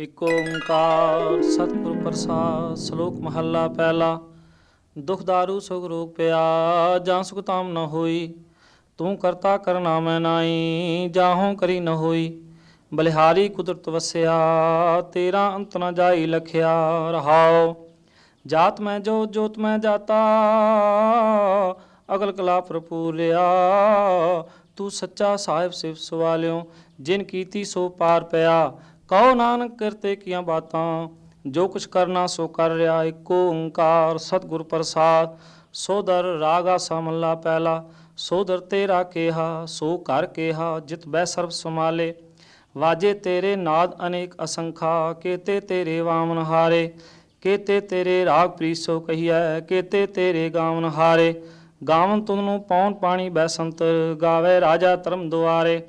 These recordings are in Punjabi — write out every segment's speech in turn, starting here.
ਇਕ ਓੰਕਾਰ ਸਤਿਗੁਰ ਪ੍ਰਸਾਦ, ਸ਼ਲੋਕ ਮਹੱਲਾ ਪਹਿਲਾ। ਦੁਖ ਦਾਰੂ, ਸੁਖ ਰੋਗ ਪਿਆ ਜਾਂ ਸੁਖ ਤਾਮ ਨ ਹੋਈ, ਤੂੰ ਕਰਤਾ ਕਰਨਾ ਮੈਂ ਨਾਈ ਜਾਹੋਂ ਕਰੀ ਨ ਹੋਈ। ਬਲਿਹਾਰੀ ਕੁਦਰਤ ਵਸਿਆ, ਤੇਰਾ ਅੰਤ ਨ ਜਾਈ ਲਖਿਆ ਰਹਾਓ ਜਾਤ ਮੈਂ ਜੋ, ਜੋਤ ਮੈਂ ਜਾਤਾ, ਅਗਲ ਕਲਾ ਭਰਪੂਰਿਆ ਤੂੰ ਸੱਚਾ ਸਾਹਿਬ ਸਿਫ ਸਵਾਲਿਓ, ਜਿਨ ਕੀਤੀ ਸੋ ਪਾਰ ਪਿਆ। ਕਹੋ ਨਾਨਕ ਕਰਤੇ ਕੀਆਂ ਬਾਤਾਂ, ਜੋ ਕੁਛ ਕਰਨਾ ਸੋ ਕਰ ਰਿਹਾ ਏਕੋ ਓੰਕਾਰ ਸਤਿਗੁਰ ਪ੍ਰਸਾਦ। ਸੋਦਰ ਰਾਗਾ ਸਮੱਲਾ ਪਹਿਲਾ ਸੋਦਰ ਤੇਰਾ ਕੇਹਾ, ਸੋ ਕਰ ਕੇਹਾ, ਜਿਤ ਬੈ ਸਰਬ ਸਮਾਲੇ ਵਾਜੇ ਤੇਰੇ ਨਾਦ ਅਨੇਕ ਅਸੰਖਾ, ਕੇਤੇ ਤੇਰੇ ਵਾਮਨ ਹਾਰੇ। ਕੇਤੇ ਤੇਰੇ ਰਾਗ ਪ੍ਰੀਸੋ ਕਹੀਐ, ਕੇਤੇ ਤੇਰੇ ਗਾਵਨ ਹਾਰੇ। ਗਾਵਨ ਤੁਧ ਨੂੰ ਪੌਣ ਪਾਣੀ ਬੈਸੰਤਰ ਗਾਵੇ ਰਾਜਾ ਧਰਮ ਦੁਆਰੇ।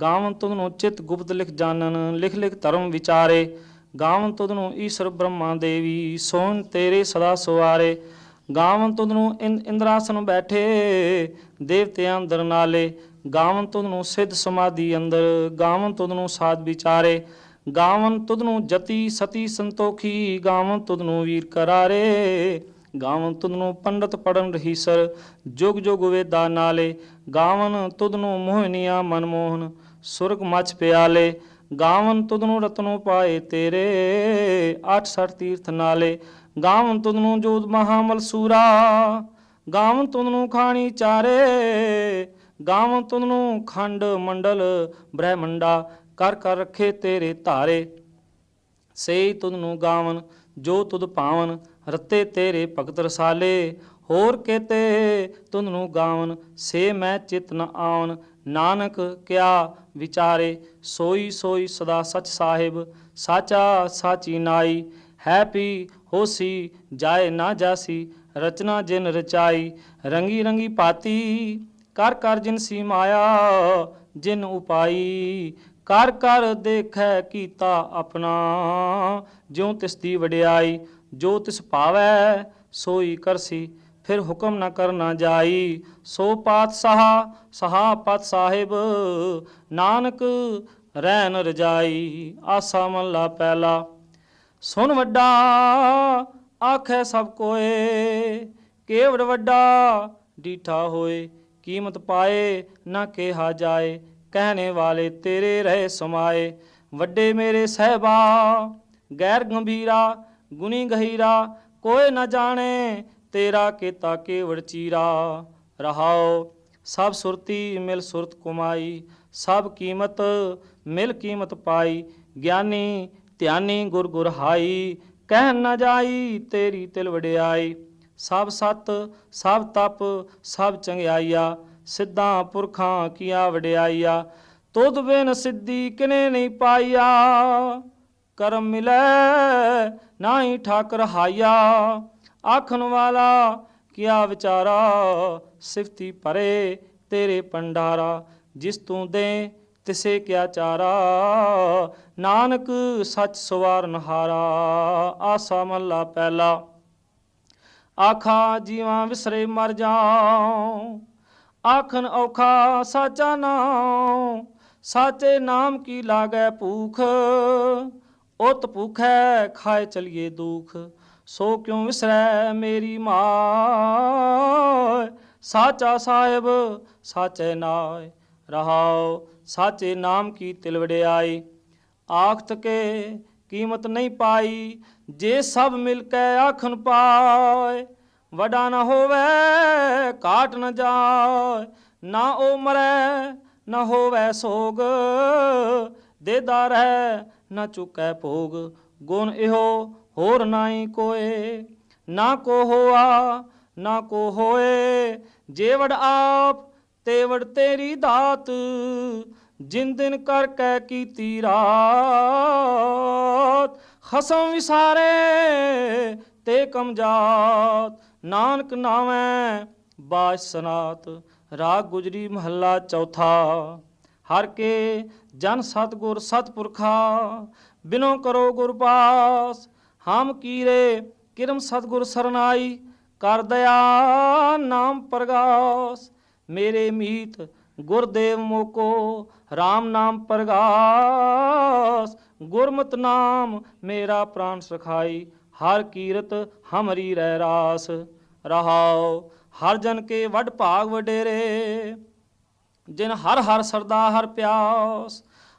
ਗਾਵਨ ਤੁਧ ਨੂੰ ਚਿਤ ਗੁਪਤ ਲਿਖ ਜਾਣਨ, ਲਿਖ ਲਿਖ ਧਰਮ ਵਿਚਾਰੇ। ਗਾਵਨ ਤੁਧ ਨੂੰ ਈਸ਼ਰ ਬ੍ਰਹਮਾ ਦੇਵੀ ਸੋਨ ਤੇਰੇ ਸਦਾ ਸਵਾਰੇ। ਗਾਵਨ ਤੁਧ ਨੂੰ ਇੰ- ਇੰਦਰਾਸਨ ਬੈਠੇ, ਦੇਵਤਿਆਂ ਅੰਦਰ ਨਾਲੇ। ਗਾਵਨ ਤੁਧ ਨੂੰ ਸਿੱਧ ਸਮਾਧੀ ਅੰਦਰ ਗਾਵਨ ਤੁਧ ਨੂੰ ਸਾਧ ਵਿਚਾਰੇ। ਗਾਵਨ ਤੁਧ ਨੂੰ ਜਤੀ, ਸਤੀ ਸੰਤੋਖੀ ਗਾਵਨ ਤੁਧ ਨੂੰ ਵੀਰ ਕਰਾਰੇ। ਗਾਵਨ ਤੁਧ ਨੂੰ ਪੰਡਤ ਪੜਨ ਰਹੀਸਰ ਜੁਗ ਜੁਗ ਵੇਦਾ ਨਾਲੇ, ਗਾਵਨ ਤੁਧ ਨੂੰ ਮੋਹਨੀਆ ਮਨਮੋਹਨ ਸੁਰਗ ਮਚ ਪਿਆਲੇ, ਗਾਵਨ ਤੁਧ ਨੂੰ ਰਤਨੋ ਪਾਏ ਤੇਰੇ 86 ਤੀਰਥ ਨਾਲੇ, ਗਾਵਨ ਤੁਧ ਨੂੰ ਜੋਤ ਮਹਾਮਲ ਸੂਰਾ, ਗਾਵਨ ਤੁਧ ਨੂੰ ਖਾਣੀ ਚਾਰੇ, ਗਾਵਨ ਤੁਧ ਨੂੰ ਖੰਡ ਮੰਡਲ ਬ੍ਰਹਮੰਡਾ, ਕਰ ਕਰ ਰੱਖੇ ਤੇਰੇ ਧਾਰੇ ਸੇ ਤੁਧ ਨੂੰ ਗਾਵਨ, ਜੋ ਤੁਧ ਪਾਵਨ ਰੱਤੇ ਤੇਰੇ ਭਗਤ ਰਸਾਲੇ, ਹੋਰ ਕੇਤੇ ਤੁਧ ਨੂੰ ਗਾਵਨ, ਸੇ ਮੈਂ ਚਿਤ ਨ ਆਵਨ। ਨਾਨਕ ਕਿਆ ਵਿਚਾਰੇ, ਸੋਈ ਸੋਈ ਸਦਾ ਸਚ ਸਾਹਿਬ, ਸਾਚਾ ਸਾਚੀ ਨਾਈ। ਹੈ ਪੀ ਹੋਸੀ, ਜਾਏ ਨਾ ਜਾਸੀ, ਰਚਨਾ ਜਿਨ ਰਚਾਈ। ਰੰਗੀ ਰੰਗੀ ਪਾਤੀ, ਕਰ ਕਰ ਜਿਨ ਸੀ ਮਾਇਆ, ਜਿਨ ਉਪਾਈ। ਕਰ ਕਰ ਦੇਖੈ ਕੀਤਾ ਆਪਣਾ, ਜਿਉ ਤਿਸ ਦੀ ਵਡਿਆਈ। ਜੋ ਤਿਸ ਪਾਵੈ ਸੋਈ ਕਰਸੀ, ਫਿਰ ਹੁਕਮ ਨਾ ਕਰਨਾ ਜਾਈ। ਸੋ ਪਾਤਸ਼ਾਹ ਸਹਾ ਪਤ ਸਾਹਿਬ, ਨਾਨਕ ਰਹਿਨ ਰਜਾਈ, ਆਸਾ ਮੱਲਾ ਪਹਿਲਾ। ਸੁਨ ਵੱਡਾ, ਆਖੈ ਸਭ ਕੋਏ, ਕੇਵੜ ਵੱਡਾ, ਡੀਠਾ ਹੋਏ, ਕੀਮਤ ਪਾਏ, ਨਾ ਕਿਹਾ ਜਾਏ, ਕਹਿਣੇ ਵਾਲੇ ਤੇਰੇ ਰਹੇ ਸਮਾਏ। ਵੱਡੇ ਮੇਰੇ ਸਹਿਬਾ, ਗੈਰ ਗੰਭੀਰਾ ਗੁਣੀ ਗਹੀਰਾ, ਕੋਈ ਨਾ ਜਾਣੇ, ਤੇਰਾ ਕੀਤਾ ਕੇਵੜ ਚੀਰਾ। ਰਹਾਓ, ਸਭ ਸੁਰਤੀ ਮਿਲ ਸੁਰਤ ਕੁਮਾਈ, ਸਭ ਕੀਮਤ ਮਿਲ ਕੀਮਤ ਪਾਈ। ਗਿਆਨੀ, ਧਿਆਨੀ ਗੁਰ ਗੁਰ ਹਾਈ, ਕਹਿ ਨਾ ਜਾਈ ਤੇਰੀ ਤਿਲ ਵਡਿਆਈ। ਸਭ ਸਤ, ਸਭ ਤਪ, ਸਭ ਚੰਗਿਆਈਆ, ਸਿੱਧਾਂ ਪੁਰਖਾਂ ਕੀਆ ਵਡਿਆਈਆ। ਤੋਦ ਬਿਨ ਸਿੱਧੀ ਕਿਨੇ ਨਹੀਂ ਪਾਈਆ। ਕਰਮ ਮਿਲੈ ਨਾਹੀ ਠਾਕਰ ਹਾਇਆ, ਆਖਣ ਵਾਲਾ ਕਿਆ ਵਿਚਾਰਾ? ਸਿਫਤੀ ਪਰੇ ਤੇਰੇ ਪੰਡਾਰਾ ਜਿਸ ਤੂੰ ਦੇ ਤਿਸੇ ਕਿਆ ਚਾਰਾ? ਨਾਨਕ ਸੱਚ ਸਵਾਰਨ ਹਾਰਾ ਆਸਾ ਮੱਲਾ ਪਹਿਲਾ। ਆਖਾ, ਜੀਵਾਂ ਵਿਸਰੇ ਮਰ ਜਾਉ, ਆਖਣ ਔਖਾ ਸਾਚਾ ਨਾਮ ਸਾਚੇ ਨਾਮ ਕੀ ਲਾਗੈ ਭੂਖ? ਉਤ ਭੁਖੈ ਖਾਏ ਚਲੀਏ ਦੁਖ, ਸੋ ਕਿਉ ਵਿਸਰੈ ਮੇਰੀ ਮਾਇ? ਸਾਚਾ ਸਾਹਿਬ, ਸਾਚੇ ਨਾਇ, ਰਹਾਉ, ਸਾਚੇ ਨਾਮ ਕੀ ਤਿਲ ਵਡਿਆਈ? ਆਖਤ ਕੇ ਕੀਮਤ ਨਹੀਂ ਪਾਈ, ਜੇ ਸਭ ਮਿਲ ਕੇ ਆਖਣ ਪਾਏ ਵਡਾ ਨਾ ਹੋਵੇ ਕਾਟ ਨਾ ਜਾਏ ਨਾ ਉਹ ਮਰੈ, ਨਾ ਹੋਵੇ ਸੋਗ, ਦੇਦਾ ਰਹਿ ਨਾ ਚੁਕੈ ਭੋਗ, ਗੁਣ ਇਹੋ ਹੋਰ ਨਾਹੀ ਕੋਏ। ਨਾ ਕੋ ਹੋਆ, ਨਾ ਕੋ ਹੋਏ, ਜੇਵੜ ਆਪ ਤੇਵੜ ਤੇਰੀ ਦਾਤ, ਜਿਨ ਦਿਨ ਕਰ ਕੈ ਕੀਤੀ ਰਾਤ। ਖਸਮ ਵਿਸਾਰੇ ਤੇ ਕਮਜਾਤ ਨਾਨਕ ਨਾਵੇਂ ਬਾਜ ਸਨਾਤ। ਰਾਗ ਗੁਜਰੀ ਮਹੱਲਾ ਚੌਥਾ। ਹਰ ਕੇ ਜਨ ਸਤਗੁਰ ਸਤਪੁਰਖਾ, ਬਿਨੋ ਕਰੋ ਗੁਰ ਪਾਸ, ਹਮ ਕੀਰੇ ਕਿਰਮ ਸਤਗੁਰ ਸਰਨਾਈ, ਕਰ ਦਇਆ ਨਾਮ ਪ੍ਰਗਾਸ। ਮੇਰੇ ਮੀਤ ਗੁਰਦੇਵ ਮੋਕੋ RAM ਨਾਮ ਪ੍ਰਗਾਸ। ਗੁਰਮਤ ਨਾਮ ਮੇਰਾ ਪ੍ਰਾਨ ਸਖਾਈ ਹਰ ਕੀਰਤ ਹਮਰੀ ਰਹਿ ਰਾਸ। ਰਹਾਉ, ਹਰ ਜਨ ਕੇ ਵੱਡ ਭਾਗ ਵਡੇਰੇ। ਜਿਨ ਹਰ ਹਰ ਸਰਦਾ ਹਰ ਪਿਆਸ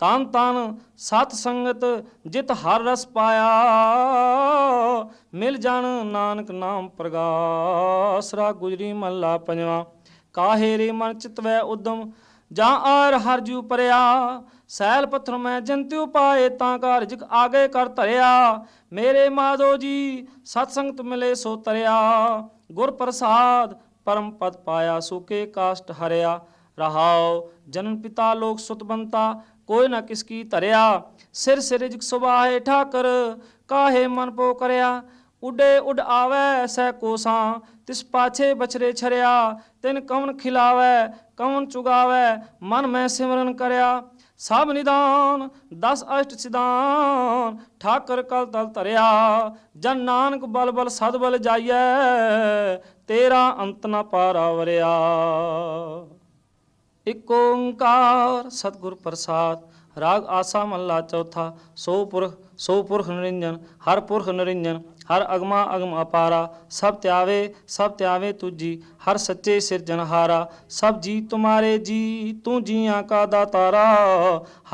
ਤਨ ਤਨ ਸਤ ਸੰਗਤ ਜਿਤ ਹਰ ਰਸ ਪਾਇਆ। ਮਿਲ ਜਾਣ ਨਾਨਕ ਨਾਮ ਪ੍ਰਗਾਸ ਗੁਜਰੀ ਮਹਲਾ ਪੰਜਵਾ। ਕਾਹੇ ਰੇ ਮਨ ਚਿਤਵੈ ਉਦਮ, ਜਾਂ ਆਰ ਹਰ ਜੂ ਪਰਿਆ। ਸੈਲ ਪੱਥਰ ਮੈਂ ਜੰਤਿਉ ਪਾਏ, ਤਾਂ ਘਰ ਜਿਕ ਆਗੇ ਕਰ ਧਰਿਆ। ਮੇਰੇ ਮਾਧੋ ਜੀ, ਸਤ ਸੰਗਤ ਮਿਲੇ ਸੋ ਤਰਿਆ। ਗੁਰ ਪ੍ਰਸਾਦ ਪਰਮ ਪਦ ਪਾਇਆ ਸੁਕੇ ਕਾਸ਼ਟ ਹਰਿਆ। ਰਹਾਉ ਜਨਨ ਪਿਤਾ ਲੋਕ ਸੁਤ ਬੰਤਾ ਕੋਈ ਨਾ ਕਿਸ ਕੀ ਧਰਿਆ। ਸਿਰ ਸਿਰ ਜਿਕ ਸੁਭਾਏ ਠਾਕਰ ਕਾਹੇ ਮਨ ਪੋ ਕਰਿਆ। ਉਡੇ ਉਡ ਆਵੈ ਸੈ ਕੋਸਾਂ, ਤਿਸ ਪਾਛੇ ਬਛਰੇ ਛਰਿਆ। ਤਿਨ ਕਵਨ ਖਿਲਾਵੈ, ਕਵਨ ਚੁਗਾਵੈ, ਮਨ ਮੈਂ ਸਿਮਰਨ ਕਰਿਆ। ਸਭ ਨਿਦਾਨ, ਦਸ ਅਸ਼ਟ ਸਿਦਾਨ ਠਾਕਰ ਕਲ ਤਲ ਧਰਿਆ। ਜਨ ਨਾਨਕ ਬਲ ਬਲ ਸਦ ਬਲ ਜਾਈਐ, ਤੇਰਾ ਅੰਤ ਨਾ ਪਾਰਾ ਵਰਿਆ ਇਕ ਓੰਕਾਰ ਸਤਿਗੁਰ ਪ੍ਰਸਾਦ, ਰਾਗ ਆਸਾ ਮਹਲਾ ਚੌਥਾ, ਸੋ ਪੁਰਖ ਸੋ ਪੁਰਖ ਨਿਰੰਜਨ, ਹਰ ਪੁਰਖ ਨਿਰੰਜਨ, ਹਰ ਅਗਮਾ ਅਗਮ ਅਪਾਰਾ, ਸਭ ਤਿਆਵੇ, ਸਭ ਧਿਆਵੇ ਤੁਜੀ, ਹਰ ਸੱਚੇ ਸਿਰਜਨਹਾਰਾ ਸਭ ਜੀ ਤੁਮਾਰੇ ਜੀ, ਤੂੰ ਜੀਆਂ ਕਾ ਦਾਤਾਰਾ,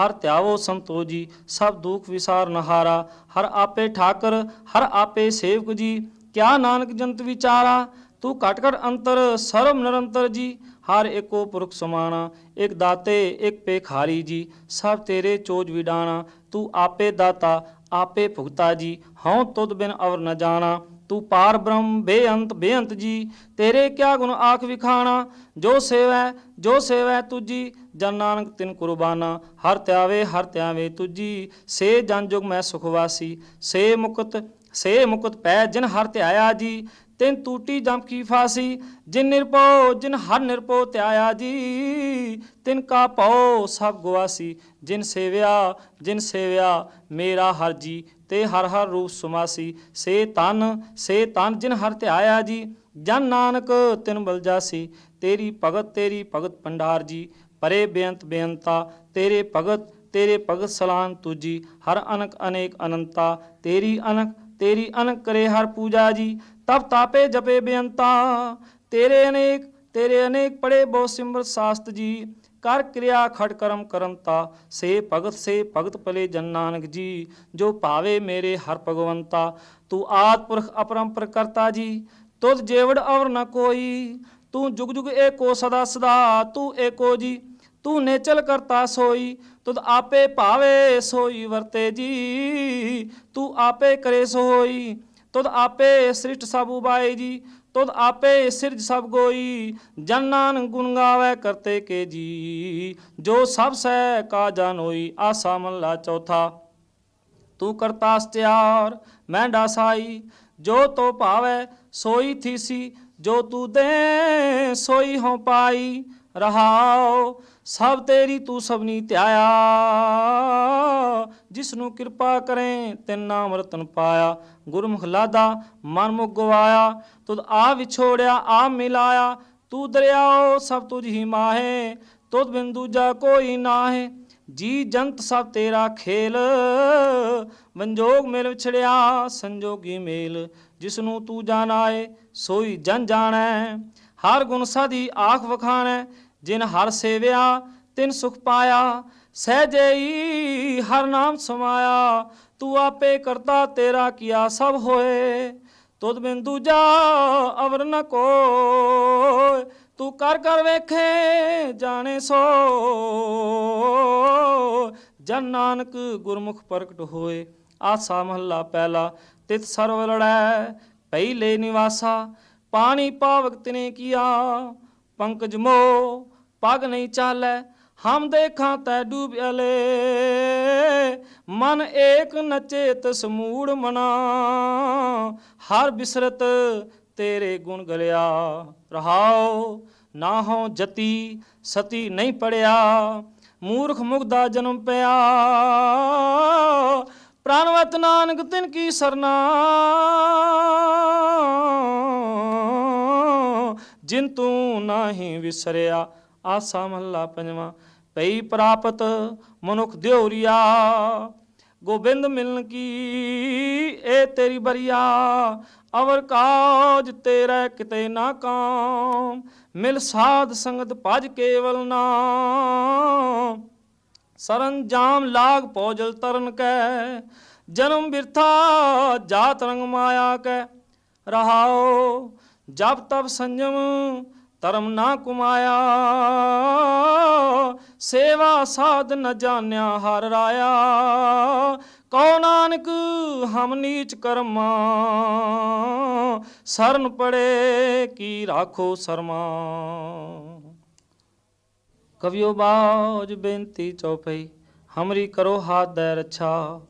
ਹਰ ਤਿਆਵੋ ਸੰਤੋ ਜੀ ਸਭ ਦੁਖ ਵਿਸਾਰ ਨਹਾਰਾ, ਹਰ ਆਪੇ ਠਾਕਰ, ਹਰ ਆਪੇ ਸੇਵਕ ਜੀ, ਕਿਆ ਨਾਨਕ ਜੰਤ ਵਿਚਾਰਾ, ਤੂੰ ਘਟ ਘਟ ਅੰਤਰ, ਸਰਬ ਨਿਰੰਤਰ ਜੀ ਹਰ ਏਕੋ ਪੁਰਖ ਸਮਾਨਾ ਇੱਕ ਦਾਤੇ, ਇੱਕ ਪੇਖਾਰੀ ਜੀ, ਸਭ ਤੇਰੇ ਚੋਜ ਵਿਡਾਣਾ, ਤੂੰ ਆਪੇ ਦਾਤਾ, ਆਪੇ ਭੁਗਤਾ ਜੀ, ਹਉ ਤੁਧ ਬਿਨ ਅਵਰ ਨ ਜਾਣਾ, ਤੂੰ ਪਾਰ ਬ੍ਰਹਮ, ਬੇਅੰਤ ਬੇਅੰਤ ਜੀ, ਤੇਰੇ ਕਿਆ ਗੁਣ ਆਖ ਵਿਖਾਣਾ, ਜੋ ਸੇਵੈ ਜੋ ਸੇਵੈ ਤੁਜੀ ਜਨ ਨਾਨਕ ਤਿਨ ਕੁਰਬਾਨਾ, ਹਰ ਤਿਆਵੇ, ਹਰ ਧਿਆਵੇ ਤੁਜੀ ਸੇ ਜਨ ਜੁਗ ਮੈਂ ਸੁਖਵਾਸੀ ਸੇ ਮੁਕਤ ਸੇ ਮੁਕਤ ਪੈ ਜਿਨ ਹਰ ਧਿਆਇਆ ਜੀ ਤਿਨ ਟੂਟੀ ਜਮ ਕੀ ਫਾਸੀ, ਜਿਨ ਨਿਰਪੋ ਜਿਨ ਹਰ ਨਿਰਪੋ ਧਿਆਇਆ ਜੀ। ਤਿਨ ਕਾ ਭਉ ਸਭ ਗਵਾਸੀ ਜਿਨ ਸੇਵਿਆ ਜਿਨ ਸੇਵਿਆ ਮੇਰਾ ਹਰ ਜੀ, ਤੇ ਹਰ ਹਰ ਰੂਪ ਸੁਮਾਸੀ। ਸੇ ਤਨ ਸੇ ਤਨ ਜਿਨ ਹਰ ਧਿਆਇਆ ਜੀ, ਜਨ ਨਾਨਕ ਤਿਨ ਬਲ ਜਾਸੀ। ਤੇਰੀ ਭਗਤ ਤੇਰੀ ਭਗਤ ਪੰਡਾਰ ਜੀ, ਪਰੇ ਬੇਅੰਤ ਬੇਅੰਤਾ, ਤੇਰੇ ਭਗਤ ਤੇਰੇ ਭਗਤ ਸਲਾਨ ਤੁਜੀ। ਹਰ ਅਨਕ ਅਨੇਕ ਅਨੰਤਾ, ਤੇਰੀ ਅਨਕ ਤੇਰੀ ਅਨਕ ਕਰੇ ਹਰ ਪੂਜਾ ਜੀ। ਤਬ ਤਾਪੇ ਜਪੇ ਬੇਅੰਤਾ। ਤੇਰੇ ਅਨੇਕ ਤੇਰੇ ਅਨੇਕ ਪੜੇ ਬਹੁ ਸਿਮਰ ਸਾਸਤ ਜੀ। ਕਰ ਕਿਰਿਆ ਖੜ ਕਰਮ ਕਰੰਤਾ ਸੇ ਭਗਤ ਸੇ ਭਗਤ ਪਲੇ ਜਨ ਨਾਨਕ ਜੀ। ਜੋ ਭਾਵੇ ਮੇਰੇ ਹਰ ਭਗਵੰਤਾ। ਤੂੰ ਆਦ ਪੁਰਖ ਅਪਰੰਪਰ ਕਰਤਾ ਜੀ। ਤੁਧ ਜੇਵੜ ਔਰ ਨ ਕੋਈ। ਤੂੰ ਜੁਗ ਜੁਗ ਏਕੋ ਸਦਾ ਸਦਾ। ਤੂੰ ਏਕੋ ਜੀ। ਤੂੰ ਨੇਚਲ ਕਰਤਾ ਸੋਈ। ਤੁਧ ਆਪੇ ਭਾਵੇ ਸੋਈ ਵਰਤੇ ਜੀ। ਤੂੰ ਆਪੇ ਕਰੇ ਸੋਈ। ਤੁਧ ਆਪੇ ਸ੍ਰਿਸ਼ਟ ਸਭ ਉਬਾਏ ਜੀ, ਤੁਧ ਆਪੇ ਸਿਰਜ ਸਭ ਗੋਈ, ਜਨ ਨਾਨਕ ਗੁਣ ਗਾਵੇ ਕਰਤੇ ਕੇ ਜੀ। ਜੋ ਸਭ ਸਹਿ ਕਾ ਜਾਨੋਈ ਆਸਾ ਮਹਲਾ ਚੌਥਾ। ਤੂੰ ਕਰਤਾ ਸਤਿਆਰ ਮੈਂ ਡਾਸਾਈ, ਜੋ ਤੋ ਭਾਵੈ ਸੋਈ ਥੀਸੀ, ਜੋ ਤੂੰ ਦੇ ਸੋਈ ਹੋ ਪਾਈ। ਰਹਾਓ ਸਭ ਤੇਰੀ ਤੂੰ ਸਭਨੀ ਧਿਆਇਆ ਜਿਸ ਨੂੰ ਕਿਰਪਾ ਕਰੇ ਤਿਨ ਨਾਮ ਰਤਨ ਪਾਇਆ। ਗੁਰਮੁਖ ਲਾਦਾ, ਮਨ ਮੁਖ ਗਵਾਇਆ, ਤੁਧ ਆ ਵਿਛੋੜਿਆ, ਆ ਮਿਲਾਇਆ। ਤੂੰ ਦਰਿਆਓ, ਸਭ ਤੁਝ ਹੀ ਮਾਹੇ, ਤੁਧ ਬਿਨ ਦੂਜਾ ਕੋਈ ਨਾਹੇ। ਜੀ ਜੰਤ ਸਭ ਤੇਰਾ ਖੇਲ ਵੰਜੋਗ ਮੇਲ ਵਿਛੜਿਆ, ਸੰਜੋਗੀ ਮੇਲ। ਜਿਸ ਨੂੰ ਤੂੰ ਜਾਣਾਏ, ਸੋਈ ਜਨ ਜਾਣੈ। ਹਰ ਗੁਣ ਸਾਦੀ ਆਖ ਵਖਾਣੈ ਜਿਨ ਹਰ ਸੇਵਿਆ, ਤਿਨ ਸੁਖ ਪਾਇਆ ਸਹਜਈ ਹਰ ਨਾਮ ਸਮਾਇਆ, ਤੂੰ ਆਪੇ ਕਰਤਾ, ਤੇਰਾ ਕੀਆ ਸਭ ਹੋਏ। ਤੁਧ ਬਿਨ ਦੂਜਾ ਅਵਰ ਨ ਕੋਇ ਤੂੰ ਕਰ ਕਰ ਵੇਖੇ, ਜਾਣੇ ਸੋ। ਜਨ ਨਾਨਕ ਗੁਰਮੁਖ ਪ੍ਰਗਟ ਹੋਏ, ਆਸਾ ਮਹੱਲਾ ਪਹਿਲਾ ਤਿਤ ਸਰਵ ਲੜੈ ਪਹਿਲੇ ਨਿਵਾਸਾ। ਪਾਣੀ ਪਾਵਕ ਤਿਨੇ ਕੀਆ, ਪੰਕਜ ਮੋ ਪਗ ਨਹੀਂ ਚਾਲੈ, ਹਮ ਦੇਖਾਂ ਤੈ ਡੂਬ ਮਨ ਏਕ ਨਚੇ ਤਸ ਮੂੜ ਮਨਾ, ਹਰ ਬਿਸਰਤ ਤੇਰੇ ਗੁਣ ਗਲਿਆ। ਰਹਾਓ ਨਾ ਹੋ ਜਤੀ ਸਤੀ ਨਹੀਂ ਪੜਿਆ, ਮੂਰਖ ਮੁਗਦਾ ਜਨਮ ਪਿਆ। ਪ੍ਰਾਨਵਤ ਨਾਨਕ ਤਿਨ ਕੀ ਸਰਨਾ, ਜਿਨ ਤੂੰ ਨਾਹੀ ਵਿਸਰਿਆ। ਆਸਾ ਮਹੱਲਾ ਪੰਜਵਾਂ ਪਈ ਪ੍ਰਾਪਤ ਮਨੁਖ ਦਿਉਰੀਆ, ਗੋਬਿੰਦ ਮਿਲਨ ਕੀ ਇਹ ਤੇਰੀ ਬਰੀਆ, ਅਵਰ ਕਾਜ ਤੇਰਾ ਕਿਤੇ ਨਾ ਕਾਮ, ਮਿਲ ਸਾਧ ਸੰਗਤ ਭਜ ਕੇਵਲ ਨਾਮ। ਸਰੰਜਾਮ ਲਾਗ ਪੌਜਲ ਤਰਨ ਕੈ, ਜਨਮ ਬਿਰਥਾ ਜਾਤ ਰੰਗ ਮਾਇਆ ਕੈ। ਰਹਾਓ ਜਬ ਤਬ ਸੰਜਮ ਧਰਮ ਨਾ ਕੁਮਾਇਆ, ਸੇਵਾ ਸਾਧ ਨ ਜਾਣਿਆ ਹਰ ਰਾਇਆ। ਕਉ ਨਾਨਕ, ਹਮ ਨੀਚ ਕਰਮਾ, ਸਰਨ ਪੜੇ ਕੀ ਰਾਖੋ ਸਰਮਾ। ਕਵਿਓ ਬਾਜ ਬੇਨਤੀ ਚਉਪਈ ਹਮਰੀ ਕਰੋ ਹਾਥ ਦੈ ਰੱਛਾ,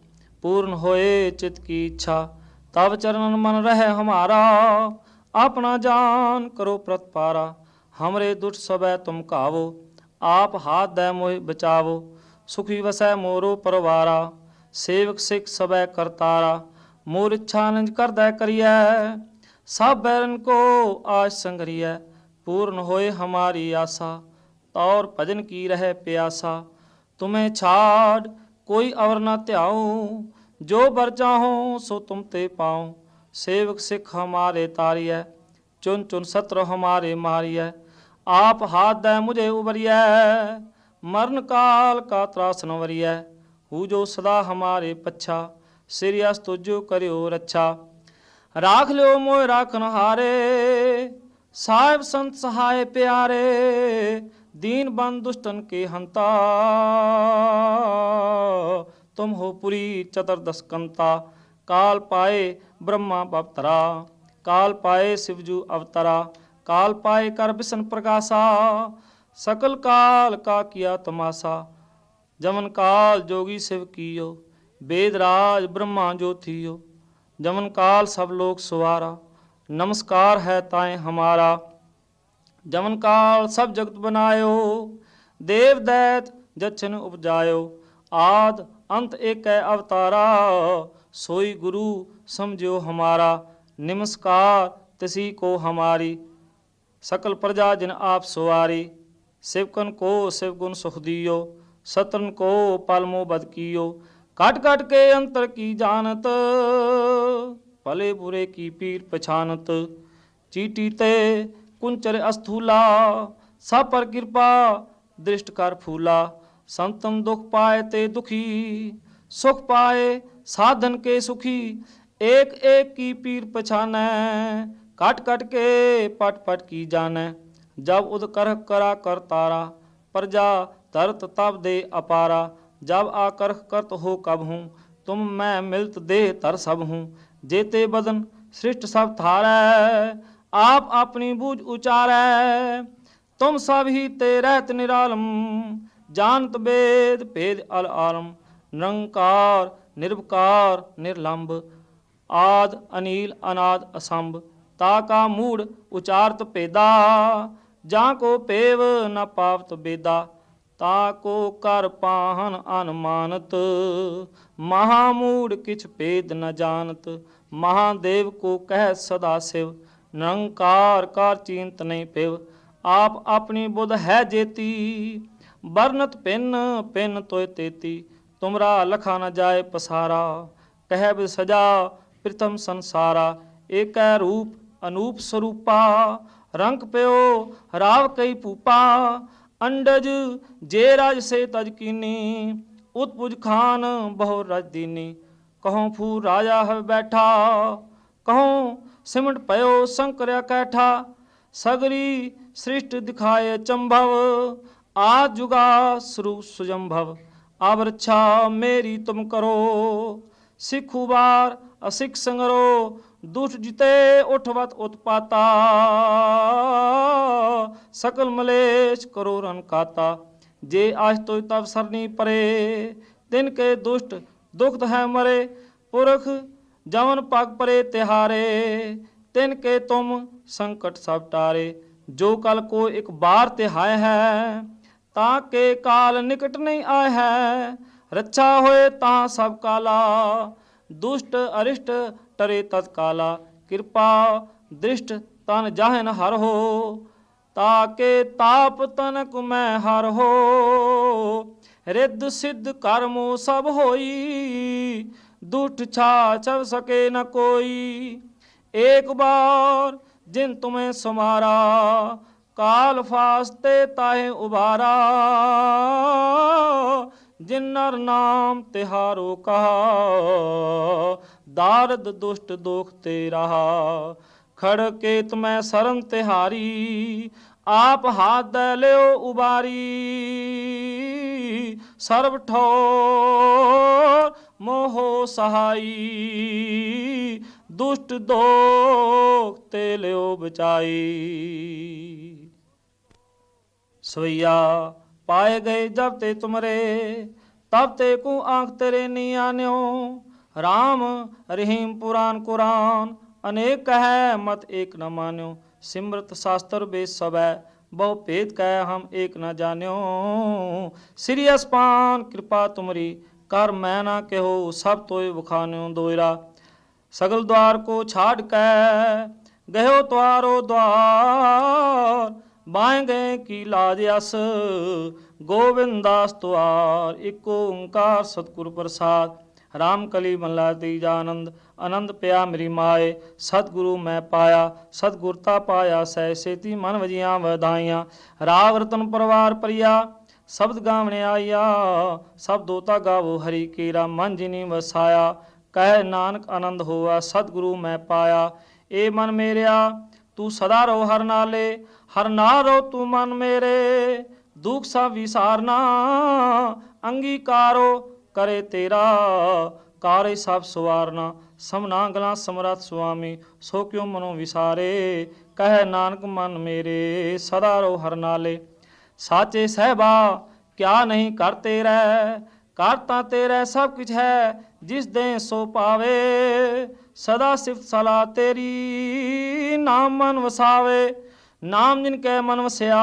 ਪੂਰਨ ਹੋਏ ਚਿਤ ਕੀ ਇੱਛਾ। ਤਬ ਚਰਨਨ ਮਨ ਰਹਿ ਹਮਾਰਾ, ਆਪਣਾ ਜਾਨ ਕਰੋ ਪ੍ਰਤਪਾਰਾ। ਹਮਰੇ ਦੁष्ट ਸਬੈ ਤੁਮ ਕਾਵੋ ਆਪ ਹਾਥ ਦੈ ਮੋਹਿ ਬਚਾਵੋ ਸੁਖੀ ਵਸੈ ਮੋਰੋ ਪਰਵਾਰਾ ਸੇਵਕ ਸਿੱਖ ਸਬੈ ਕਰਤਾਰਾ ਮੋਰ ਇੱਛਾ ਨਿਜ ਕਰਦੈ ਕਰੀਐ ਸਭ ਬੈਰਨ ਕੋ ਆਸ ਸੰਗਰੀਐ ਪੂਰਨ ਹੋਏ ਹਮਾਰੀ ਆਸਾ ਤੌਰ ਭਜਨ ਕੀ ਰਹਿ ਪਿਆਸਾ ਤੁਮੇ ਛਾੜ ਕੋਈ ਅਵਰ ਨਾ ਧਿਆਉ ਜੋ ਬਰ ਚਾਹੋ ਸੋ ਤੁਮ ਤੇ ਪਾਉ ਸੇਵਕ ਸਿੱਖ ਹਮਾਰੇ ਤਾਰੀਐ ਚੁਨ ਚੁਨ ਸਤਰ ਹਮਾਰੇ ਮਾਰੀਐ ਆਪ ਹਾਥ ਦੈ ਮੁਝੇ ਉਬਰੀਐ ਮਰਨ ਕਾਲ ਕਾ ਤਰਾਸ ਨ ਵਰੀਐ ਹੂ ਜੋ ਸਦਾ ਹਮਾਰੇ ਪੱਛਾ ਸਿਰਿ ਅਸ ਤੁਜੋ ਕਰਿਓ ਰੱਛਾ ਰਾਖ ਲਿਓ ਮੋਇ ਰਾਖਨ ਹਾਰੇ ਸਾਹਿਬ ਸੰਤ ਸਹਾਇ ਪਿਆਰੇ दीन बन दुष्टन के हंता तुम हो पुरी चतुर्दश कंता काल पाए ब्रह्मा अवतरा काल पाए शिवजू अवतरा ਕਾਲ ਪਾਏ ਕਰ ਬਿਸਨ ਪ੍ਰਕਾਸ਼ਾ ਸਕਲ ਕਾਲ ਕਾ ਕੀਆ ਤਮਾਸਾ। ਜਮਨ ਕਾਲ ਜੋਗੀ ਸਿਵ ਕੀਓ ਵੇਦ ਰਾਜ ਬ੍ਰਹਮਾ ਜੋਥੀਓ ਜਮਨ ਕਾਲ ਸਭ ਲੋਕ ਸਵਾਰਾ, ਨਮਸਕਾਰ ਹੈ ਤਾਏ ਹਮਾਰਾ। ਜਮਨ ਕਾਲ ਸਭ ਜਗਤ ਬਨਾਇਓ, ਦੇਵ ਦੈਤ ਜਚਨ ਉਪਜਾਇਓ। ਆਦ ਅੰਤ ਏਕੈ ਅਵਤਾਰਾ, ਸੋਈ ਗੁਰੂ ਸਮਝਿਓ ਹਮਾਰਾ। ਨਮਸਕਾਰ ਤਸੀ ਕੋ ਹਮਾਰੀ। ਸਕਲ ਪ੍ਰਜਾ ਜਿਨ ਆਪ ਸਵਾਰੀ ਸਿਵਕਨ ਕੋ ਸਿਵ ਗੁਣ ਸੁਖ ਦਿਓ ਸਤਨ ਕੋ ਪਲਮੋ ਬਦ ਕੀਓ ਕਟ ਕਟ ਕੇ ਅੰਤਰ ਕੀ ਜਾਣਤ ਭਲੇ ਬੁਰੇ ਕੀ ਪੀਰ ਪਛਾਨਤ ਚੀਟੀ ਤੇ ਕੁੰਚਰ ਅਸਥੂਲਾ ਸਭ ਪਰ ਕਿਰਪਾ ਦ੍ਰਿਸ਼ਟ ਕਰ ਫੂਲਾ ਸੰਤਮ ਦੁਖ ਪਾਏ ਤੇ ਦੁਖੀ ਸੁਖ ਪਾਏ ਸਾਧਨ ਕੇ ਸੁਖੀ ਏਕ ਏਕ ਕੀ ਪੀਰ ਪਛਾਨੈ ਕਟ ਕਟ ਕੇ ਪਟ ਪਟ ਕੀ ਜਾਣੈ? ਜਬ ਉਦ ਕਰਹ ਕਰਾ ਕਰ ਤਾਰਾ, ਪ੍ਰਜਾ ਤਰਤ ਤਬ ਦੇ ਅਪਾਰਾ। ਜਬ ਆ ਕਰਖ ਕਰਤ ਹੋ ਕਬ ਹੂੰ, ਤੁਮ ਮੈਂ ਮਿਲਤ ਦੇਹ ਤਰ ਸਭ ਹੂੰ। ਜੇਤੇ ਬਦਨ ਸ੍ਰਿਸ਼ਟ ਸਭ ਥਾਰੈ ਆਪ ਆਪਣੀ ਬੂਝ ਉਚਾਰੈ। ਤੁਮ ਸਭ ਹੀ ਤੇ ਰਹਿਤ ਨਿਰਾਲਮ, ਜਾਣਤ ਬੇਦ ਭੇਦ ਅਲ ਆਲਮ। ਨਿਰੰਕਾਰ, ਨਿਰਵਕਾਰ ਨਿਰਲੰਭ ਆਦ, ਅਨੀਲ, ਅਨਾਦ, ਅਸੰਭ। ਤਾ ਕਾ ਮੂੜ ਉਚਾਰਤ ਪੇਦਾ ਜਾਂ ਕੋ ਪੇਵ ਨ ਪਾਵਤ ਬੇਦਾ, ਤਾ ਕੋ ਕਰ ਪਾਹਨ ਅਨਮਾਨਤ ਮਹਾਮੂੜ ਕਿਛ ਭੇਦ ਨ ਜਾਣਤ ਮਹਾਦੇਵ ਕੋ ਕਹਿ ਸਦਾ ਸਿਵ, ਨਿਰੰਕਾਰ ਕਾਰ ਚਿੰਤ ਨਹੀਂ ਪਿਵ, ਆਪ ਆਪਣੀ ਬੁੱਧ ਹੈ ਜੇਤੀ ਬਰਨਤ ਪਿੰਨ ਪਿੰਨ ਤੋਇ ਤੇਤੀ, ਤੁਮਰਾ ਲਖਾ ਨ ਜਾਏ ਪਸਾਰਾ, ਕਹਿ ਬਿ ਸਜਾ ਪ੍ਰਥਮ ਸੰਸਾਰਾ, ਏਕੈ ਰੂਪ ਅਨੂਪ ਸਰੂਪਾ, ਰੰਗ ਪਿਓ, ਰਾਵ ਕਈ ਪੂਪਾ ਅੰਡਜ ਜੇ ਰਾਜ ਸੇ ਤਜ ਕੀਨੀ, ਉਤਪੁਜ ਖਾਨ ਬਹੁ ਰਜ ਦੀਨੀ। ਕਹਉ ਫੂ ਰਾਜਾ ਹੈ ਬੈਠਾ, ਕਹਉ ਸਿਮਟ ਪਇਓ ਸੰਕਰਿਆ ਕੈਠਾ, ਸਗਰੀ ਸ੍ਰਿਸ਼ਟ ਦਿਖਾਏ ਚੰਭਵ ਆ ਜੁਗਾ ਸਰੂਪ ਸੁਜੰਭਵ। ਆਵ ਮੇਰੀ ਤੁਮ ਕਰੋ, ਸਿੱਖੂ ਬਾਰ ਅਸਿੱਖ ਸੰਗਰੋ ਦੁਸ਼ਟ ਜਿਤੇ ਉਠਵਤ ਉਤਪਾਤਾ, ਸਕਲ ਮਲੇਸ਼ ਕਰੋ ਰਨ ਕਾਤਾ। ਜੇ ਆਜ ਤੋਇ ਤਬ ਸਰਨੀ ਪਰੇ ਤਿਨ ਕੇ ਦੁਸ਼ਟ ਦੁਖਤ ਹੈ ਮਰੇ। ਪੁਰਖ ਜਵਨ ਪਗ ਪਰੇ ਤਿਹਾਰੇ, ਤਿਨ ਕੇ ਤੁਮ ਸੰਕਟ ਸਭ ਟਾਰੇ। ਜੋ ਕਲ ਕੋ ਇੱਕ ਬਾਰ ਤੇ ਹਾਇ ਹੈ, ਤਾਂ ਕੇ ਕਾਲ ਨਿਕਟ ਨਹੀਂ ਆਇ ਹੈ। ਰੱਛਾ ਹੋਏ ਤਾਂ ਸਭ ਕਾਲਾ, ਦੁਸ਼ਟ ਅਰਿਸ਼ਟ ਟਰੇ ਤਤਕਾਲਾ ਕਿਰਪਾ ਦ੍ਰਿਸ਼ਟ ਤਨ ਜਾਹਨ ਹਰ ਹੋ, ਤਾਕੇ ਤਾਪ ਤਨਕ ਮੈਂ ਹਰ ਹੋ। ਰਿੱਧ ਸਿੱਧ ਕਰਮੋ ਸਭ ਹੋਈ, ਦੁਠ ਛਾ ਛਵ ਸਕੇ ਨ ਕੋਈ। ਏਕ ਬਾਰ ਜਿਨ ਤੁਮੇ ਸਮਾਰਾ, ਕਾਲ ਫਾਸਤੇ ਤਾਹੇ ਉਬਾਰਾ। ਜਿਨ ਨਰ ਨਾਮ ਤਿਹਾਰੋ ਕਹਾ ਦਾਰਦ ਦੁਸ਼ਟ ਦੋਖ ਤੇ ਰਹਾ ਖੜ ਕੇ ਤੁਮੈ ਸਰਨ ਤਿਹਾਰੀ, ਆਪ ਹਾਥ ਲਿਓ ਉਬਾਰੀ। ਸਰਬ ਠੋਰ ਮੋਹ ਸਹਾਈ, ਦੁਸ਼ਟ ਦੋਖ ਤੇ ਲਿਓ ਬਚਾਈ। ਸਵਈਆ, ਪਾਏ ਗਏ ਜਬ ਤੇ ਤੁਮਰੇ, ਤਬ ਤੇ ਕੂ ਆਂਖ ਤੇਰੇ ਨੀ ਆਨਿਓ RAM ਰਹੀਮ ਪੁਰਾਨ ਕੁਰਾਨ, ਅਨੇਕ ਹੈ ਮਤ ਏਕ ਨ ਮਾਨਿਓ, ਸਿਮਰਤ ਸ਼ਾਸਤਰ ਬੇਸਬੈ, ਬਹੁ ਭੇਦ ਕਹਿ ਹਮ ਏਕ ਨ ਜਾਣਿਓ। ਸ੍ਰੀ ਅਸਪਾਨ, ਕਿਰਪਾ ਤੁਮਰੀ, ਕਰ ਮੈਂ ਨਾ ਕਹੋ ਸਭ ਤੋਏ ਵਖਾਨਿਓ ਦੋਇਰਾ। ਸਗਲ ਦਵਾਰ ਕੋ ਛਾੜ ਕੈ ਗਇਓ ਤਵਾਰੋ ਦਵਾਰ ਬਾਏ ਗਏ ਕੀ ਲਾਜ ਅਸ ਗੋਬਿੰਦਾਸ ਤਵਾਰ ਇੱਕ ਓੰਕਾਰ ਸਤਿਗੁਰ ਪ੍ਰਸਾਦ। ਰਾਮ ਕਲੀ ਮਹਲਾ ਤੀਜਾ ਆਨੰਦ ਆਨੰਦ ਪਿਆ ਮੇਰੀ ਮਾਏ, ਸਤਿਗੁਰੂ ਮੈਂ ਪਾਇਆ ਸਤਿਗੁਰਤਾ ਪਾਇਆ ਸਹਿ ਸੇਤੀ ਮਨ ਵਜੀਆਂ ਵਧਾਈਆਂ। ਰਾਗ ਰਤਨ ਪਰਵਾਰ ਪਰਿਆ, ਸ਼ਬਦ ਗਾਵਣੇ ਆਇਆ, ਸਭ ਦੋਤਾ ਗਾਵੋ ਹਰੀ ਕੀਰਾ, ਮਨ ਜਿਨੀ ਵਸਾਇਆ, ਕਹਿ ਨਾਨਕ ਆਨੰਦ ਹੋਆ, ਸਤਿਗੁਰੂ ਮੈਂ ਪਾਇਆ। ਏ ਮਨ ਮੇਰਿਆ, ਤੂੰ ਸਦਾ ਰੋ ਹਰ ਨਾਲੇ, ਹਰ ਨਾ ਰਹੁ ਤੂੰ ਮਨ ਮੇਰੇ, ਦੁਖ ਸਭ ਵਿਸਾਰਨਾ, ਅੰਗੀਕਾਰੋ ਕਰੇ ਤੇਰਾ, ਕਾਰੇ ਸਭ ਸਵਾਰਨਾ, ਸਮਨਾ ਗਲਾ ਸਮਰਥ ਸੁਆਮੀ, ਸੋ ਕਿਉ ਮਨੋ ਵਿਸਾਰੇ, ਕਹਿ ਨਾਨਕ ਮਨ ਮੇਰੇ, ਸਦਾ ਰੋ ਹਰ ਨਾਲੇ। ਸਾਚੇ ਸਹਿਬਾ, ਕਿਆ ਨਹੀਂ ਕਰ ਤੇਰਾ, ਕਰ ਤਾਂ ਤੇਰਾ ਸਭ ਕੁਝ ਹੈ, ਜਿਸ ਦੇ ਸੋ ਪਾਵੇ, ਸਦਾ ਸਿਫਤ ਸਲਾ ਤੇਰੀ, ਨਾਮ ਮਨ ਵਸਾਵੇ। ਨਾਮ ਜਿਨ ਕੈ ਮਨ ਵਸਿਆ,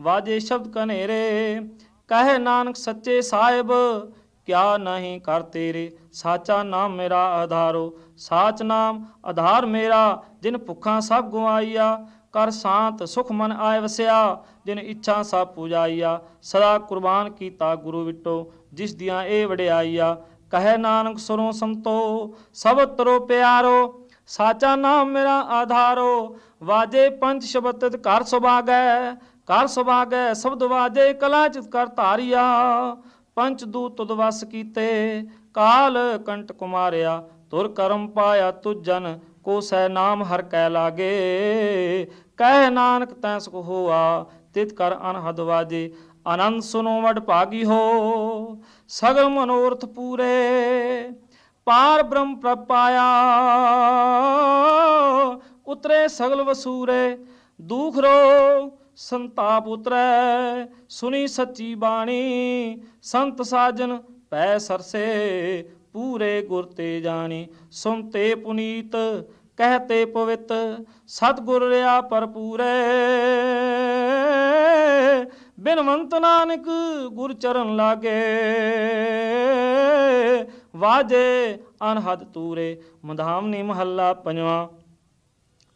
ਵਾਜੇ ਸ਼ਬਦ ਕਨੇਰੇ, ਕਹੇ ਨਾਨਕ ਸੱਚੇ ਸਾਹਿਬ ਕਿਆ ਨਹੀਂ ਕਰ ਤੇਰੇ? ਸਾਚਾ ਨਾਮ ਮੇਰਾ ਆਧਾਰੋ। ਸਾਚ ਨਾਮ ਆਧਾਰ ਮੇਰਾ, ਜਿਨ ਭੁੱਖਾਂ ਸਭ ਗਵਾਈਆ ਕਰ ਸ਼ਾਂਤ ਸੁਖ ਮਨ ਆਏ ਵਸਿਆ, ਜਿਨ ਇੱਛਾ ਸਭ ਪੂਜਾਈਆ। ਸਦਾ ਕੁਰਬਾਨ ਕੀਤਾ ਗੁਰੂ ਵਿਟੋ, ਜਿਸ ਦੀਆਂ ਇਹ ਵਡਿਆਈਆ। ਕਹੇ ਨਾਨਕ, ਸਰੋਂ ਸੰਤੋ, ਸਭ ਤਰੋ ਪਿਆਰੋ। ਸਾਚਾ ਨਾਮ ਮੇਰਾ ਆਧਾਰੋ। ਵਾਜੇ ਪੰਜ ਸ਼ਬਦ ਕਰ ਸੁਭਾਗੈ। ਕਰ ਸੁਭਾਗੈ, ਸ਼ਬਦ ਵਾਜੇ ਕਲਾ ਚਿਤ ਕਰ ਧਾਰਿਆ। ਪੰਚ ਦੂਤ ਤੁਧ ਵਸ ਕੀਤੇ, ਕਾਲ ਕੰਟ ਕੁਮਾਰਿਆ, ਤੁਰ ਕਰਮ ਪਾਇਆ ਤੁਜਨ, ਕੋ ਸੈ ਨਾਮ ਹਰ ਕੈ ਲਾਗੇ। ਕਹਿ ਨਾਨਕ ਤੈ ਸੁਖ ਹੋਆ, ਤਿਤ ਕਰ ਅਨਹਦ ਵਾਜੇ ਆਨੰਦ ਸੁਨੋ ਵਡ ਭਾਗੀ ਹੋ। ਸਗਲ ਮਨੋਰਥ ਪੂਰੇ, ਪਾਰ ਬ੍ਰਹਮ ਪ੍ਰਭ ਉਤਰੇ ਸਗਲ ਵਸੂਰੇ, ਦੁਖ ਰੋਗ ਸੰਤਾਪ ਉਤਰੈ ਸੁਣੀ ਸੱਚੀ ਬਾਣੀ, ਸੰਤ ਸਾਜਨ ਪੈ ਸਰਸੇ, ਪੂਰੇ ਗੁਰ ਤੇ ਜਾਣੀ। ਸੁਨਤੇ ਪੁਨੀਤ ਕਹਤੇ ਪਵਿੱਤ, ਸਤਿਗੁਰ ਰਿਆ ਪਰਪੂਰੇ ਬਿਨਵੰਤ ਨਾਨਕ ਗੁਰ ਚਰਨ ਲਾਗੇ, ਵਾਜੇ ਅਨਹਦ ਤੂਰੇ। ਮਧਾਮਨੀ ਮਹੱਲਾ ਪੰਜਵਾਂ।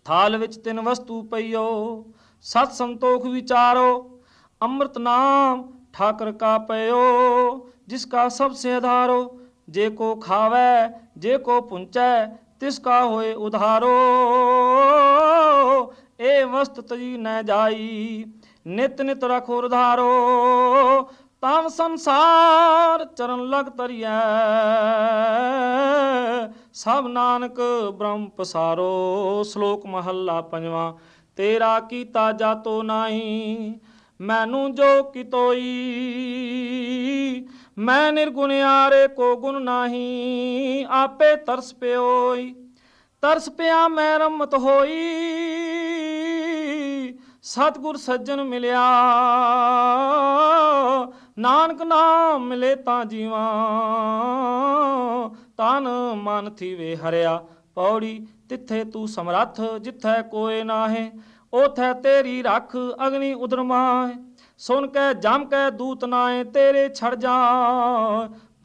ਥਾਲ ਵਿੱਚ ਤਿੰਨ ਵਸਤੂ ਪਈਓ ਸਤ ਸੰਤੋਖ ਵਿਚਾਰੋ, ਅੰਮ੍ਰਿਤ ਨਾਮ ਠਾਕਰ ਕਾ ਪਇਓ, ਜਿਸ ਕਾ ਸਭ ਸੇ ਆਧਾਰੋ, ਜੇ ਕੋ ਖਾਵੇ, ਜੇ ਕੋ ਪੁੰਚੈ, ਤਿਸ ਕਾ ਹੋਏ ਉਧਾਰੋ। ਏ ਵਸਤ ਤਜੀ ਨ ਜਾਈ, ਨਿਤ ਨਿਤ ਰਖੋ ਉਧਾਰੋ ਤਮ ਸੰਸਾਰ ਚਰਨ ਲਗ ਤਰੀਐ ਸਭ ਨਾਨਕ ਬ੍ਰਹਮ ਪਸਾਰੋ, ਸ਼ਲੋਕ ਮਹੱਲਾ ਪੰਜਵਾਂ। ਤੇਰਾ ਕੀਤਾ ਜਾਤੋ ਨਾਹੀ, ਮੈਨੂੰ ਜੋ ਕਿਤੋਈ ਮੈਂ ਨਿਰਗੁਣਿਆਰੇ ਕੋ ਗੁਣ ਨਾਹੀ, ਆਪੇ ਤਰਸ ਪਿਓਈ। ਤਰਸ ਪਿਆ ਮੈਂ ਰਮਤ ਹੋਈ, ਸਤਿਗੁਰ ਸੱਜਣ ਮਿਲਿਆ। ਨਾਨਕ ਨਾਮ ਮਿਲੇ ਤਾਂ ਜੀਵਾਂ, ਤਨ ਮਨ ਥੀਵੇ ਹਰਿਆ, ਪੌੜੀ ਤਿੱਥੇ ਤੂੰ ਸਮਰੱਥ, ਜਿੱਥੈ ਕੋਏ ਨਾਹੇ ਉਥੈ ਤੇਰੀ ਰੱਖ ਅਗਨੀ ਉਦਰਮਾਏ ਸੁਣ ਕੈ, ਜਮ ਕੇ, ਦੂਤ ਨਾਏ ਤੇਰੇ ਛੜ ਜਾ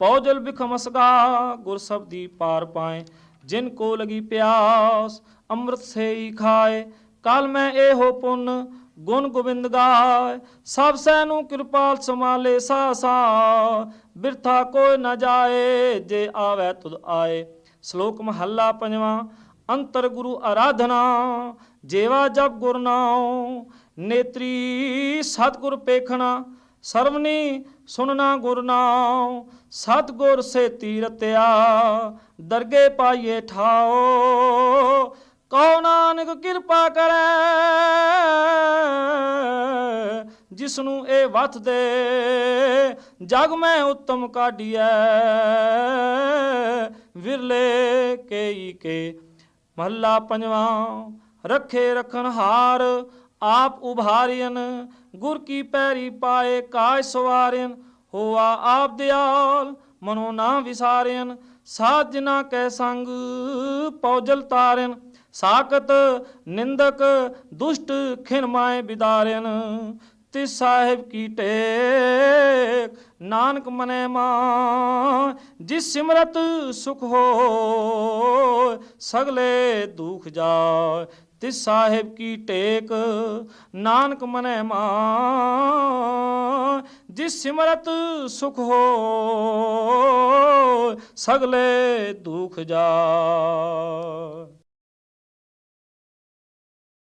ਪੌਜਲ ਬਿਖਮਸਗਾ ਗੁਰ ਸਬਦੀ ਪਾਰ ਪਾਏ ਜਿਨ ਕੋ ਲਗੀ ਪਿਆਸ, ਅੰਮ੍ਰਿਤ ਸੇ ਖਾਏ। ਕਲ ਮੈਂ ਇਹੋ ਪੁੰਨ, ਗੁਣ ਗੋਬਿੰਦ ਗਾਏ। ਸਭ ਸੈ ਨੂੰ ਕਿਰਪਾਲ ਸਮਾਲੇ ਸਾ ਸਾ ਬਿਰਥਾ ਕੋਈ ਨ ਜਾਏ, ਜੇ ਆਵੇ ਤੁਧ ਆਏ। ਸ਼ਲੋਕ ਮਹੱਲਾ ਪੰਜਵਾਂ ਅੰਤਰ ਗੁਰੂ ਆਰਾਧਨਾ, ਜੇਵਾ ਜਪ ਗੁਰ ਨਾਉ, ਨੇਤਰੀ ਸਤਿਗੁਰ ਪੇਖਣਾ, ਸਰਵਨੀ ਸੁਨਣਾ ਗੁਰ ਨਾਉ, ਸਤਿਗੁਰ ਸੇ ਤੀਰਤਿਆ, ਦਰਗੇ ਪਾਈਏ ਠਾਓ ਕਉ ਨਾਨਕ ਕਿਰਪਾ ਕਰੈ ਜਿਸ ਨੂੰ ਇਹ ਵਤ ਦੇ, ਜਗ ਮੈਂ ਉੱਤਮ ਕਾਢੀਐ, ਵਿਰਲੇ ਕੇਈ ਕੇ ਮਹੱਲਾ ਪੰਜਵਾਂ, ਰੱਖੇ ਰਖਣ ਹਾਰ, ਆਪ ਉਭਾਰੀਨ ਗੁਰ ਕੀ ਪੈਰੀ ਪਾਏ ਕਾਜ ਸਵਾਰਿਨ ਹੋਆ ਆਪ ਦਿਆਲ, ਮਨੋ ਨਾ ਵਿਸਾਰਿਨ ਸਾਧ ਜਿਨਾ ਕੈ ਸੰਗ ਪੌਜਲ ਤਾਰਿਨ ਸਾਕਤ ਨਿੰਦਕ ਦੁਸ਼ਟ ਖਿਨ ਮਾਏ ਬਿਦਾਰਿਨ। ਤਿਸ ਸਾਹਿਬ ਕੀ ਟੇਕ? ਨਾਨਕ ਮਨੇ ਮਾਂ ਜਿਸ ਸਿਮਰਤ ਸੁਖ ਹੋ ਸਗਲੇ ਦੁਖ ਜਾਏ ਤਿਸ ਸਾਹਿਬ ਕੀ ਟੇਕ? ਨਾਨਕ ਮਨੈ ਮਾਂ ਜਿਸ ਸਿਮਰਤ ਸੁਖ ਹੋ ਸਗਲੇ ਦੁਖ ਜਾ